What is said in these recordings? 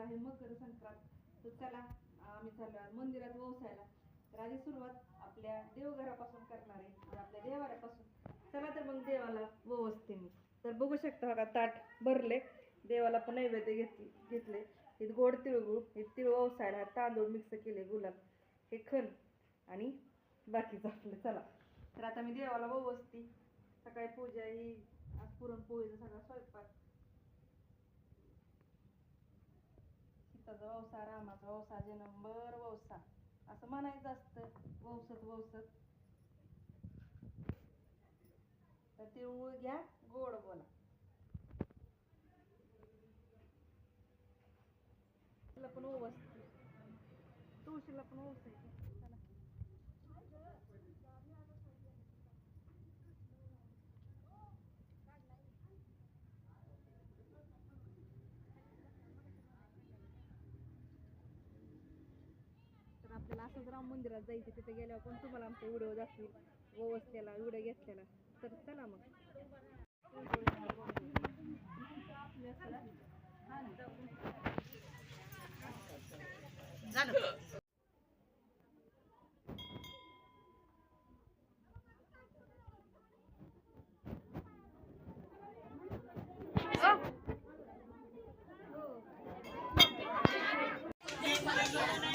आहे मकर संक्रांत. तर चला आम्ही चाललो मंदिरात वसायला. तर आधी सुरुवात आपल्या देवघरापासून करणार आहे म्हणजे आपल्या देवाऱ्यापासून. चला तर मग देवाला वसते मी तर बघू शकता का ताट भरले. देवाला पण नैवेद्य घेतले घेतले. हे गोड तिळगुळ हे तिळ ओसायला तांदूळ मिक्स केले गुलाब. हे खण आणि बाकीचं आपलं. चला. तर आता मी देवाला वसती सकाळी पूजा ही आज पुरणपोळीचा सगळा स्वयंपाक सीताचा वौसा रामाचा वौसा जनंबर वौसा असं म्हणायचं असतं. वौसत वौसत तर तिळगुळ घ्या गोड बोला. तुला पण ओवस तुळशीला पण ओवसायचं चला तर आपल्याला असंच राम मंदिरात जायचं तिथे गेल्यावर पण तुम्हाला आमचा व्हिडिओ दाखवेल वसलेला व्हिडिओ घेतलेला. तर चला मग. सगळं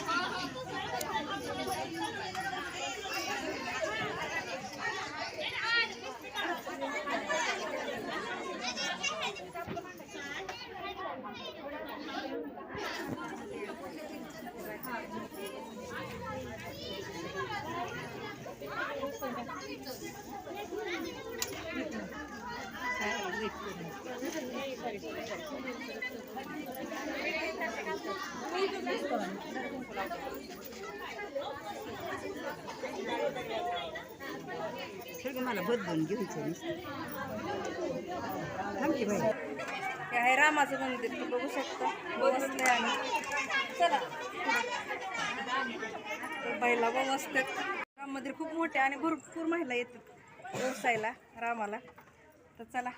मला बदलून घ्यायचं नुसतं थांब की बाई हे आहे रामाचं मंदिर तुम्ही बघू शकता बसले आम्ही चला तर महिला बसतात राम मंदिर खूप मोठे आणि भरपूर महिला येतात व्यवसायला रामाला. तर चला.